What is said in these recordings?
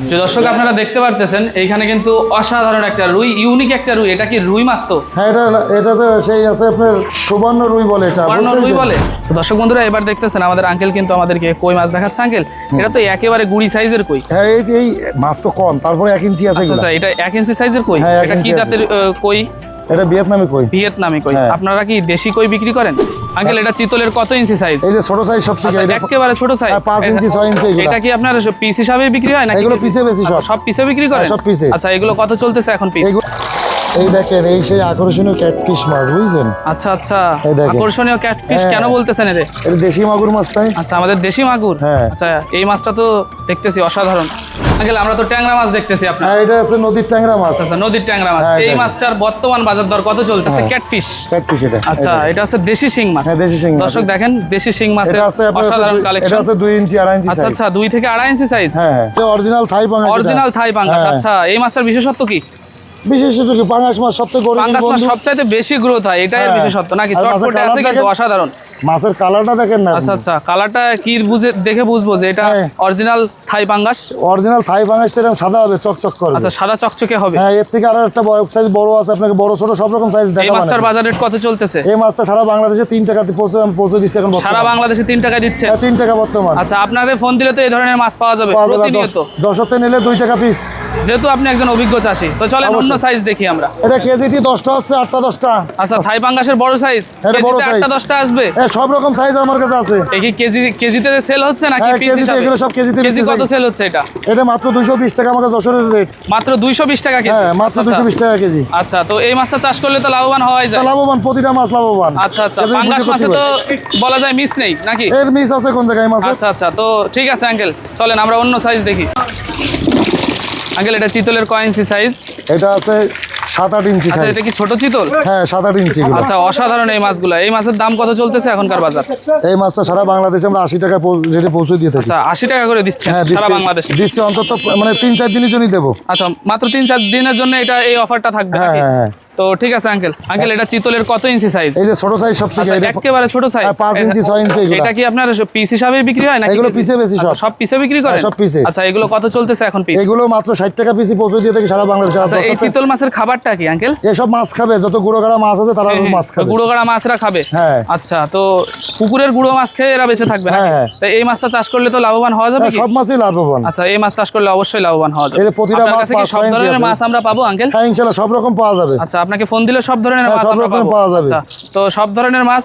যে দর্শক আপনারা দেখতে পারতেছেন এইখানে কিন্তু অসাধারণ একটা রুই ইউনিক একটা রুই এটা কি রুই মাছ তো? হ্যাঁ এটা এটা তো সেই আছে আপনার সুবর্ণ রুই বলে এটা বর্ণ বুঝতে রুই বলে। দর্শক বন্ধুরা এবার দেখতেছেন আমাদের আঙ্কেল কিন্তু আমাদেরকে কই মাছ দেখাচ্ছে। আঙ্কেল এটা তো একেবারে গুড়ি সাইজের কই? হ্যাঁ এই এই মাছ তো কম তারপরে এক ইঞ্চি আছে আচ্ছা আচ্ছা এটা এক ইঞ্চি সাইজের কই? হ্যাঁ, এটা কি জাতের কই? এটা ভিয়েতনামি কই। ভিয়েতনামি কই। হ্যাঁ। আপনারা কি দেশি কই বিক্রি করেন? আঙ্কেল এটা চিতলের কত ইঞ্চি সাইজ এই যে ছোট সাইজ সব থেকে আচ্ছা, একেবারে ছোট সাইজ 5 ইঞ্চি, 6 ইঞ্চি এগুলা। এটা কি আপনার পিস হিসাবে বিক্রি হয় নাকি এগুলো পিসে বেশি আচ্ছা, সব। পিসে বিক্রি করেন হ্যাঁ, সব পিসে। আচ্ছা এগুলো কত চলতেছে এখন পিস এই দেখেন এই সেই আকর্ষণীয় ক্যাটফিশ মাছ বুঝছেন? আচ্ছা আচ্ছা। আকর্ষণীয় ক্যাটফিশ। কেন বলতেছেন এরে? এটা দেশি মাগুর মাছ তাই? আচ্ছা আমাদের দেশি মাগুর? হ্যাঁ। আচ্ছা এই মাছটা তো দেখতেছি অসাধারণ। আঙ্কেল আমরা তো ট্যাংরা মাছ দেখতেছি আপনার। হ্যাঁ এটা আছে নদীর ট্যাংরা মাছ। আচ্ছা নদীর ট্যাংরা মাছ। হ্যাঁ, এই মাছটার বর্তমান বাজার দর কত চলতেছে? ক্যাটফিশ ক্যাটফিশ এটা আচ্ছা এটা। হচ্ছে দেশি শিং মাছ। হ্যাঁ, দেশি শিং মাছ। দর্শক দেখেন দেশি শিং মাছের এটা আছে অসাধারণ দুই- এটা আছে দুই ইঞ্চি আড়াই ইঞ্চি আচ্ছা সাইজ আচ্ছা দুই থেকে আড়াই ইঞ্চি সাইজ হ্যাঁ হ্যাঁ। এটা অরিজিনাল থাই পাঙ্গাস অরিজিনাল থাই পাঙ্গাস। আচ্ছা এই মাছটার বিশেষত্ব কি? বিশেষত কি পাঙ্গাস মাছ সবথেকে গরিব পাঙ্গাস মাছ বন্ধু। বেশি গ্রোথ হয় এটাই। বিশেষত্ব। নাকি চটপটে আছে কিন্তু অসাধারণ। মাছের কালারটা দেখেন না আচ্ছা আচ্ছা কালারটা কি বুঝে দেখে বুঝব যে এটা হ্যাঁ। অরিজিনাল থাই পাঙ্গাস? অরিজিনাল থাই পাঙ্গাস তো সাদা হবে চকচক করবে। আচ্ছা সাদা চকচকে হবে। হ্যাঁ এর থেকে আরও একটা সাইজ বড় আছে আপনাকে বড় ছোট সব রকম সাইজ এই মাছটার বাজার রেট কত চলতেছে? এই মাছটা সারা বাংলাদেশে তিন টাকাতে পৌঁছে পৌঁছে দিচ্ছে এখন সারা বাংলাদেশে দিচ্ছে? হ্যাঁ, তিন টাকা বর্তমান। আচ্ছা আপনারে ফোন দিলে তো এই ধরনের মাছ পাওয়া যাবে প্রতিনিয়ত। নিলে দুই টাকা পিস যেহেতু আপনি একজন অভিজ্ঞ চাষি তো চলেন অন্য সাইজ দেখি আমরা। এটা কেজিটি দশটা হচ্ছে আটটা দশটা। আচ্ছা থাই পাঙ্গাসের বড় সাইজ এটা বড় কেজিতে size। দশটা আসবে? হ্যাঁ সব রকম সাইজ আমার কাছে আছে। এই কি কেজি কেজিতে সেল হচ্ছে নাকি হ্যাঁ, পিস হিসাবে এগুলো সব কেজিতে কেজি কত সেল হচ্ছে এটা? এটা মাত্র দুইশো বিশ টাকা আমাকে যশোরের রেট মাত্র দুইশো বিশ টাকা কেজি? হ্যাঁ মাত্র আচ্ছা, দুইশো বিশ টাকা কেজি। আচ্ছা তো এই মাছটা চাষ করলে তো লাভবান হওয়াই তা যায় লাভবান প্রতিটা মাছ লাভবান। আচ্ছা আচ্ছা। পাঙ্গাস মাছে তো বলা যায় মিস নেই নাকি? এর মিস আছে কোন জায়গায় মাছ আচ্ছা আচ্ছা তো ঠিক আছে আঙ্কেল চলেন আমরা অন্য সাইজ দেখি। আঙ্কেল এটা চিতলের কয়েন্সি সাইজ এটা আছে সাত আট ইঞ্চি আচ্ছা সাইজ এটা কি ছোট চিতল? হ্যাঁ সাত আট ইঞ্চি আচ্ছা অসাধারণ এই মাছগুলো। এই মাছের দাম কত চলতেছে এখনকার বাজার? এই মাছটা সারা বাংলাদেশে আমরা আশি টাকা রেটে পৌঁছে দিয়ে থাকি। আচ্ছা আশি টাকা করে দিচ্ছে হ্যাঁ সারা বাংলাদেশে? দিচ্ছি অন্তত মানে তিন চার দিনের জন্যই দেবো। আচ্ছা মাত্র তিন চার দিনের জন্য এটা এই অফারটা থাকবে হ্যাঁ হ্যাঁ হ্যাঁ। তো ঠিক আছে আঙ্কেল আঙ্কেল এটা চিতলের কত ইঞ্চি সাইজ এই যে ছোট সাইজ সব থেকে একেবারে ছোট সাইজ হ্যাঁ, পাঁচ ইঞ্চি, ছয় ইঞ্চি এগুলা। এটা কি আপনার পিস হিসাবে বিক্রি হয় নাকি? এগুলো পিসে বেশি সব। আচ্ছা, সব। পিসে বিক্রি করেন? হ্যাঁ, সব পিসে। আচ্ছা এগুলো কত চলতেছে এখন পিস এগুলো মাত্র ষাট টাকা পিসি পৌঁছে দিয়ে থাকি সারা বাংলাদেশে। আচ্ছা এই চিতল মাছের খাবারটা কি আঙ্কেল এসব মাছ খাবে যত গুঁড়ো মাছ আছে তারা মাছ খাবে। গুঁড়ো মাছরা খাবে? হ্যাঁ। আচ্ছা তো পুকুরের গুঁড়ো মাছ খেয়ে এরা বেঁচে থাকবে হ্যাঁ? হ্যাঁ। এই মাছটা চাষ করলে তো লাভবান হওয়া যাবে হ্যাঁ, সব মাছই লাভবান। আচ্ছা এই মাছ চাষ করলে অবশ্যই লাভবান হওয়া যাবে। এর প্রতিটা মাছ কাছে কি পাঁচ, সব ছয় ইঞ্চি মাছ আমরা পাবো আঙ্কেল হ্যাঁ ইনশাল্লাহ সব রকম পাওয়া যাবে। আচ্ছা আপনাকে ফোন দিলে সব ধরনের হ্যাঁ, মাছ পাওয়া যাবে। আচ্ছা তো সব ধরনের মাছ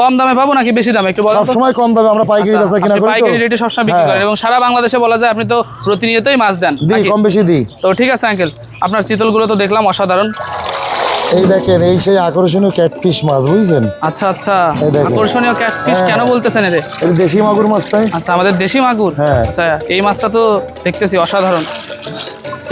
কম দামে পাবো নাকি বেশি দামে? একটু সব সময় কম দামে আমরা পাইকারি আচ্ছা, বেচা কিনা করি তো। পাইকারি রেটে সবসময় বিক্রি হ্যাঁ। করেন। এবং সারা বাংলাদেশে বলা যায় আপনি তো প্রতিনিয়তই মাছ দেন দিই কম বেশি দিই। তো ঠিক আছে আঙ্কেল আপনার চিতলগুলো তো দেখলাম অসাধারণ। এই দেখেন এই সেই আকর্ষণীয় ক্যাটফিশ মাছ বুঝছেন? আচ্ছা আচ্ছা। আকর্ষণীয় ক্যাটফিশ। কেন বলতেছেন এদের? এটা দেশি মাগুর মাছ তাই? আচ্ছা আমাদের দেশি মাগুর? হ্যাঁ। আচ্ছা এই মাছটা তো দেখতেছি অসাধারণ।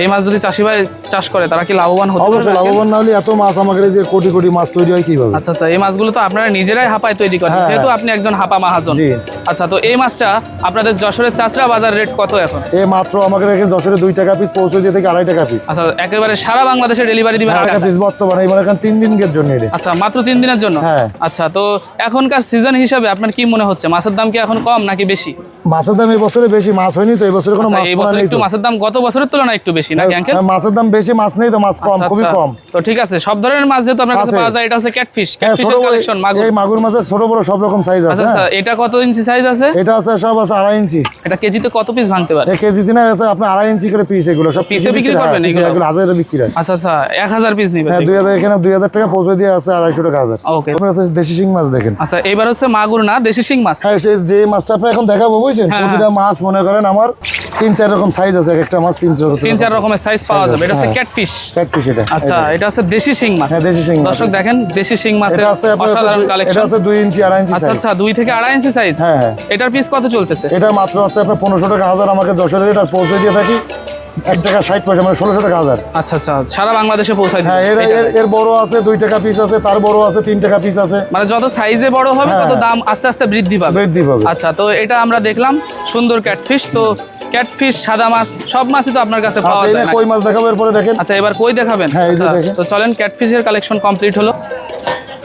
এই মাছ যদি চাষি ভাই চাষ করে তারা কি লাভবান হতে অবশ্যই লাভবান না হলে এত মাছ আমাদের যে কোটি কোটি মাছ তৈরি হয় কীভাবে? আচ্ছা আচ্ছা এই মাছগুলো তো আপনারা নিজেরাই হাপায় তৈরি করেন হ্যাঁ, যেহেতু হ্যাঁ। আপনি একজন হাপা মাহাজন। জি। আচ্ছা তো এই মাছটা আপনাদের যশোরের চাচরা বাজার রেট কত এখন? এ মাত্র আমাকে রেখে যশোরে দুই টাকা পিস পৌঁছে দিয়ে থেকে আড়াই টাকা পিস আচ্ছা একেবারে সারা বাংলাদেশে ডেলিভারি দিবেন আড়াই টাকা। পিস বর্তমানে এই মানে এখন তিন দিনের জন্য আচ্ছা মাত্র তিন দিনের জন্য? হ্যাঁ। আচ্ছা তো এখনকার সিজন হিসাবে আপনার কি মনে হচ্ছে? মাছের দাম কি এখন কম নাকি বেশি? মাছের দাম এই বছরে বেশি মাছ হয়নি তো এই বছরে কোনো আচ্ছা, মাছ এই পোনা বছর নেই একটু মাছের দাম গত বছরের তুলনায় একটু বেশি নাকি আঙ্কেল হ্যাঁ, মাছের দাম বেশি মাছ নেই তো মাছ কম আচ্ছা, খুবই আচ্ছা। কম। তো ঠিক আছে সব ধরনের মাছ যেহেতু আপনার কাছে পাওয়া যায় এটা হচ্ছে ক্যাটফিশ হ্যাঁ ক্যাটফিশের কালেকশন মাগুর। এই মাগুর মাছের ছোট বড় সব রকম সাইজ আছে আচ্ছা হ্যাঁ। এটা কত ইঞ্চি সাইজ আছে? এটা আছে সব আছে আড়াই ইঞ্চি। এটা কেজিতে কত পিস ভাঙতে পারে? এক কেজি না আছে আপনার আড়াই ইঞ্চি করে পিস এগুলো সব পিসে বিক্রি করবেন হ্যাঁ, এগুলো? এগুলো হাজারে বিক্রি হয়। আচ্ছা আচ্ছা এক হাজার পিস নিবে হ্যাঁ দুই হাজার এখানে দুই হাজার টাকা পৌঁছে দিয়ে আছে আড়াইশো টাকা হাজার। ওকে আপনার আছে দেশি শিং মাছ দেখেন। আচ্ছা এবার হচ্ছে মাগুর না দেশি শিং মাছ? হ্যাঁ যে মাছটা আপনি এখন দেখাবো বুঝছেন হ্যাঁ, প্রতিটা মাছ মনে করেন আমার তিন চার রকম সাইজ আছে এক একটা মাছ তিন চার রকম তিন চার রকমের সাইজ পাওয়া যাবে। এটা হচ্ছে হ্যাঁ। ক্যাটফিশ ক্যাটফিশ এটা আচ্ছা এটা। হচ্ছে দেশি শিং মাছ। হ্যাঁ, দেশি শিং মাছ। দর্শক দেখেন দেশি শিং মাছের এটা আছে আপনার কালেকশন এটা হচ্ছে আছে দুই ইঞ্চি আড়াই ইঞ্চি আচ্ছা সাইজ আচ্ছা 2 থেকে আড়াই ইঞ্চি সাইজ হ্যাঁ, হ্যাঁ। এটার পিস কত চলতেছে? এটা মাত্র আছে আপনার 1500 টাকা হাজার আমাকে যশোরের এটা পৌঁছে দিয়ে থাকি। এক টাকা ষাট পয়সা মানে ষোলোশো টাকা হাজার। আচ্ছা আচ্ছা সারা বাংলাদেশে পৌঁছায় হ্যাঁ এর এর- বড় আছে দুই টাকা পিস আছে তার বড় আছে তিন টাকা পিস আছে। মানে যত সাইজে বড় হবে হ্যাঁ। তত দাম আস্তে আস্তে বৃদ্ধি পাবে। বৃদ্ধি পাবে। আচ্ছা তো এটা আমরা দেখলাম সুন্দর ক্যাটফিশ তো ক্যাটফিশ সাদা মাছ সব মাছই তো আপনার কাছে পাওয়া আচ্ছা, যায় যে কই মাছ দেখাবো এরপরে দেখেন। আচ্ছা এবার কই দেখাবেন? হ্যাঁ, এই যে আচ্ছা, দেখেন। তো চলেন ক্যাটফিশের কালেকশন কমপ্লিট হলো।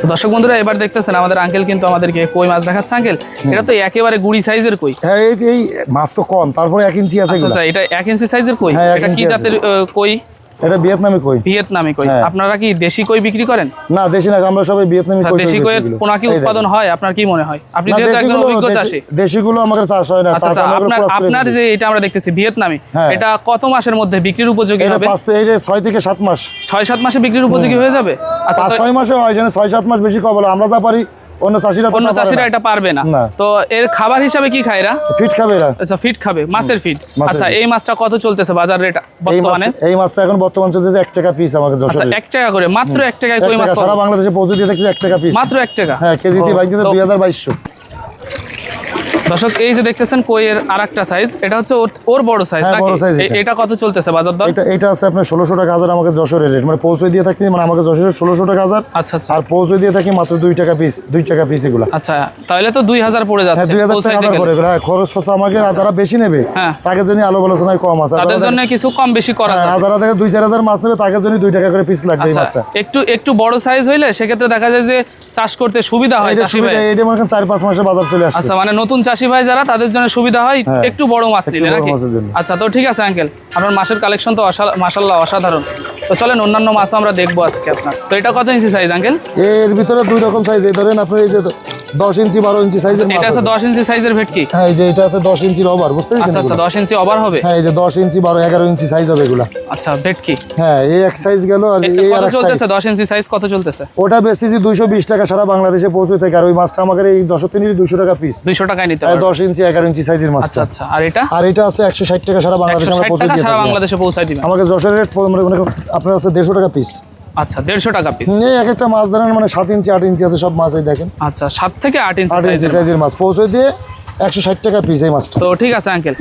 দর্শক বন্ধুরা এবার দেখতেছেন আমাদের আঙ্কেল কিন্তু আমাদেরকে কই মাছ দেখাচ্ছে আঙ্কেল এটা তো একেবারে গুড়ি সাইজের কই। হ্যাঁ এই এই মাছ তো কম তারপরে এক ইঞ্চি আছে আচ্ছা আচ্ছা এটা এক ইঞ্চি সাইজের কই? হ্যাঁ, এটা কি জাতের কই? এটা ভিয়েতনামি কই? ভিয়েতনামি কই। হ্যাঁ। আপনারা কি দেশি কই বিক্রি করেন? না দেশি না আমরা সবাই ভিয়েতনামি কই দেশি এগুলো। পোনা কি উৎপাদন হয়? আপনার কি মনে হয়? আপনি যেহেতু একজন অভিজ্ঞ দেশি- চাষি। দেশিগুলো আমাদের চাষ হয় না আচ্ছা আচ্ছা আপনার আপনার যে এটা আমরা দেখতেছি ভিয়েতনামি হ্যাঁ। এটা কত মাসের মধ্যে বিক্রির উপযোগী হবে? পাঁচ থেকে- এই যে ছয় থেকে সাত মাস। ছয় সাত মাসে বিক্রির উপযোগী হয়ে যাবে? আচ্ছা পাঁচ তো ছয় মাসে হয় যেন ছয় সাত মাস বেশি কবল আমরা যা পারি অন্য চাষিরা অন্য চাষিরা এটা পারবে না। তো এর খাবার হিসাবে কি খায় এরা? ফিট খাবে এরা। আচ্ছা ফিট খাবে। মাছের ফিট। আচ্ছা এই মাছটা কত চলতেছে বাজার রেট বর্তমানে? এই মাছটা এখন বর্তমান চলতেছে 1 টাকা পিস আমাকে কাছে আচ্ছা 1 টাকা করে। মাত্র 1 টাকায় কই মাছ সারা বাংলাদেশে পৌঁছে দিয়ে দেখছি 1 টাকা পিস মাত্র 1 টাকা? হ্যাঁ কেজিতে ভাই 2200 দর্শক এই যে দেখতেছেন কইয়ের আর একটা সাইজ এটা হচ্ছে ওর- বড় সাইজ হ্যাঁ, নাকি? এটা। কত চলতেছে বাজার দর? এটা এটা আছে আপনার ষোলোশো টাকা হাজার আমাকে যশোরের রেট মানে পৌঁছে দিয়ে থাকি মানে আমাকে যশোরের ষোলোশো টাকা হাজার আচ্ছা আচ্ছা। আর পৌঁছে দিয়ে থাকি মাত্র দুই টাকা পিস দুই টাকা পিস এগুলো। আচ্ছা তাহলে তো দুই হাজার পড়ে হ্যাঁ যাচ্ছে দুই হাজার টাকা হাজার গেলে। হ্যাঁ খরচ খরচা আমাকে যারা বেশি নেবে হ্যাঁ। তাকে জন্য আলো আলোচনায় কম আছে। তাদের জন্য কিছু কম বেশি করা হ্যাঁ, যায় আর যারা দেখে দুই চার হাজার মাছ নেবে তাকে জন্য দুই টাকা করে পিস লাগবে এই আচ্ছা মাছটা। একটু একটু বড় সাইজ হইলে সেক্ষেত্রে দেখা যায় যে চাষ করতে সুবিধা হয় চাষি সুবিধা ভাই এটা মনে করেন চার পাঁচ মাসে বাজার চলে আসছে আচ্ছা মানে নতুন চাষি ভাই যারা তাদের জন্য সুবিধা হয় হ্যাঁ। একটু বড় মাছ নিলে নাকি? আচ্ছা তো ঠিক আছে আঙ্কেল আপনার মাছের কালেকশন তো মাসাল্লাহ অসাধারণ। তো চলেন অন্যান্য মাছও আমরা দেখব আজকে আপনার। তো এটা কত ইঞ্চি সাইজ আঙ্কেল এর ভিতরে দুই রকম সাইজ এই ধরেন আপনার এই যে দশ ইঞ্চি বারো ইঞ্চি সাইজের মাছ এটা আছে আছে। দশ ইঞ্চি সাইজের ভেটকি? হ্যাঁ এই যে এটা আছে দশ ইঞ্চির ওভার বুঝতে আচ্ছা পেরেছেন আচ্ছা এগুলো? দশ ইঞ্চি ওভার হবে? হ্যাঁ এই যে দশ ইঞ্চি বারো এগারো ইঞ্চি সাইজ হবে এগুলা। আচ্ছা ভেটকি। হ্যাঁ এই এক সাইজ গেল আর এই আর এক সাইজ চলতেছে দশ ইঞ্চি সাইজ কত চলতেছে? ওটা দুইশো বিশ টাকা সারা বাংলাদেশে পৌঁছে থাকে আর ওই মাছটা আমাদের এই তিনের দুশো টাকা পিস দুইশো টাকায় নিতে প্রায় পারবে। দশ ইঞ্চি এগারো ইঞ্চি সাইজের আচ্ছা আচ্ছা আর এটা? আর এটা আছে একশো ষাট টাকা সারা বাংলাদেশে আমরা পৌঁছে দিয়ে সারা বাংলাদেশে পৌঁছায় দিবেন আমাকে যশোর রেট মানে মনে আপনার আছে দেড়শো টাকা পিস আচ্ছা দেড়শো টাকা পিস এই এক একটা মাছ ধরেন মানে সাত ইঞ্চি আট ইঞ্চি আছে সব মাছ এই দেখেন। আচ্ছা সাত থেকে আট ইঞ্চি সাইজের মাছ। পৌঁছে দিয়ে একশো ষাট টাকা পিস এই মাছটা। তো ঠিক আছে আঙ্কেল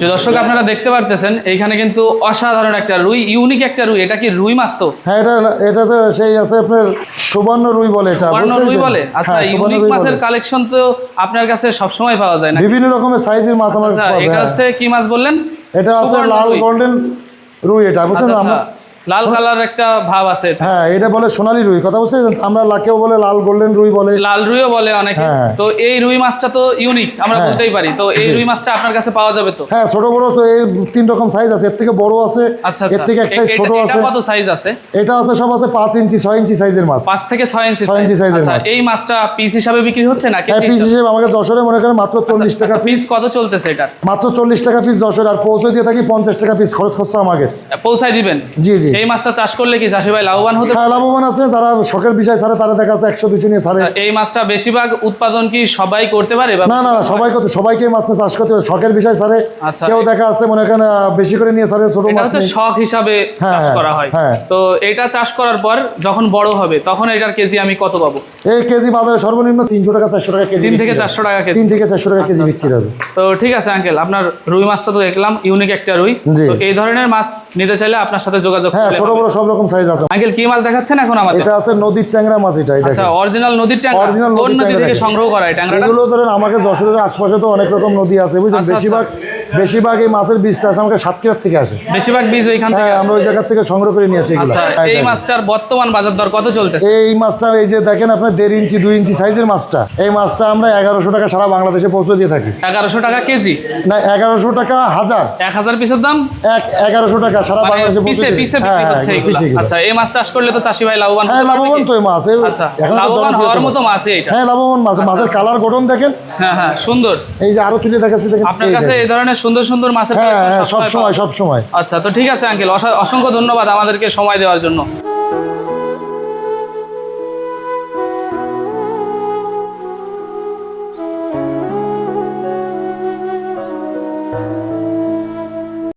যে দর্শক আপনারা দেখতে পারতেছেন এইখানে কিন্তু অসাধারণ একটা রুই ইউনিক একটা রুই। এটা কি রুই মাছ তো? হ্যাঁ এটা এটা তো সেই আছে আপনার সুবর্ণ রুই বলে এটা বর্ণ বুঝতে রুই বলে? আচ্ছা হ্যাঁ, ইউনিক মাছের কালেকশন তো আপনার কাছে সবসময় পাওয়া যায় না বিভিন্ন রকমের সাইজের মাছ আমার আচ্ছা কাছে পাবে, এটা হ্যাঁ। হচ্ছে কি মাছ বললেন? এটা আছে লাল গোল্ডেন রুই এটা আচ্ছা আচ্ছা। লাল কালার একটা ভাব আছে। হ্যাঁ এটা বলে সোনালী রুই কথা বুঝতে পেরেছেন? আমরা লাকেও বলে লাল গোল্ডেন রুই বলে। লাল রুইও বলে অনেকে। হ্যাঁ। তো এই রুই মাছটা তো ইউনিক আমরা হ্যাঁ। বলতেই পারি। তো এই রুই মাছটা আপনার কাছে পাওয়া যাবে তো? হ্যাঁ ছোট বড় তো এই তিন রকম সাইজ আছে। এর থেকে বড় আছে আচ্ছা এর আচ্ছা। থেকে এক সাইজ ছোট এটা আছে। কত সাইজ আছে? এটা আছে সব আছে পাঁচ ইঞ্চি ছয় ইঞ্চি সাইজের মাছ। পাঁচ থেকে ছয় ইঞ্চি ছয় ইঞ্চি size। size এর আচ্ছা মাছ। এই মাছটা পিস হিসাবে বিক্রি হচ্ছে না হ্যাঁ পিস হিসেবে আমাকে যশোরে মনে করেন মাত্র চল্লিশ টাকা পিস কত চলতেছে এটা মাত্র চল্লিশ টাকা পিস যশোর আর পৌঁছে দিয়ে থাকি পঞ্চাশ টাকা পিস খরচ খরচা আমাকে। পৌঁছায় দিবেন? জি জি। এই মাছটা চাষ করলে কি চাষি ভাই লাভবান হতে হ্যাঁ লাভবান আছে যারা শখের বিষয় ছাড়ে তারা দেখা আছে একশো দুশো নিয়ে ছাড়ে এই মাছটা বেশিরভাগ উৎপাদন কি সবাই করতে পারে না না না সবাই কত সবাইকে মাছ নিয়ে চাষ করতে শখের বিষয় ছাড়ে আচ্ছা। কেউ দেখা আছে মনে করেন বেশি করে নিয়ে ছাড়ে ছোট মাছ শখ হিসাবে হ্যাঁ, চাষ হ্যাঁ, করা হয়। হ্যাঁ। তো এটা চাষ করার পর যখন বড় হবে তখন এটার কেজি আমি কত পাবো? এই কেজি বাজারে সর্বনিম্ন তিনশো টাকা চারশো টাকা কেজি তিন থেকে চারশো টাকা কেজি। তিন থেকে চারশো টাকা কেজি বিক্রি হবে। তো ঠিক আছে আঙ্কেল আপনার রুই মাছটা তো দেখলাম ইউনিক একটা রুই। তো এই ধরনের মাছ নিতে চাইলে আপনার সাথে যোগাযোগ হ্যাঁ ছোট বড় সব রকম সাইজ আছে। আঙ্কেল কি মাছ দেখাচ্ছেন এখন আমাদের? এটা আছে নদীর ট্যাংরা মাছ এটা আচ্ছা অরিজিনাল নদীর ট্যাংরা। অরিজিনাল কোন নদী থেকে সংগ্রহ করা এই ট্যাংরাটা? এগুলো ধরেন আমাকে যশোরের আশপাশে তো অনেক রকম নদী আছে বুঝলেন আচ্ছা, বেশিরভাগ বেশিরভাগ এই মাছের বীজটা আসে আমাকে সাতক্ষীরার থেকে আসে। বেশিরভাগ বীজ ওইখান থেকে হ্যাঁ আমরা ওই জায়গা থেকে সংগ্রহ করে নিয়ে আসি এগুলো। আচ্ছা হ্যাঁ, এই মাছটার বর্তমান বাজার দর কত চলতেছে? এই মাছটা এই যে দেখেন আপনার দেড় ইঞ্চি দুই ইঞ্চি সাইজের মাছটা। এই মাছটা আমরা এগারোশো টাকা সারা বাংলাদেশে পৌঁছে দিয়ে থাকি। এগারোশো টাকা কেজি? না এগারোশো টাকা হাজার। এক হাজার পিসের দাম? এক এগারোশো টাকা সারা মানে বাংলাদেশে পৌঁছে পিসে পিসে বিক্রি হ্যাঁ, হচ্ছে হ্যাঁ। আচ্ছা এই মাছ চাষ করলে তো চাষি ভাই লাভবান হ্যাঁ লাভবান তো এই মাছ আচ্ছা লাভবান হওয়ার মতো মাছ। এটা হ্যাঁ লাভবান মাছ মাছের কালার গঠন দেখেন। হ্যাঁ হ্যাঁ সুন্দর। এই যে আরও তুলে দেখাচ্ছি দেখেন। আপনার কাছে এই ধরনের সুন্দর সুন্দর মাছের সব সময় সব সময় আচ্ছা তো ঠিক আছে আঙ্কেল। অসংখ্য ধন্যবাদ আমাদেরকে সময় দেওয়ার জন্য।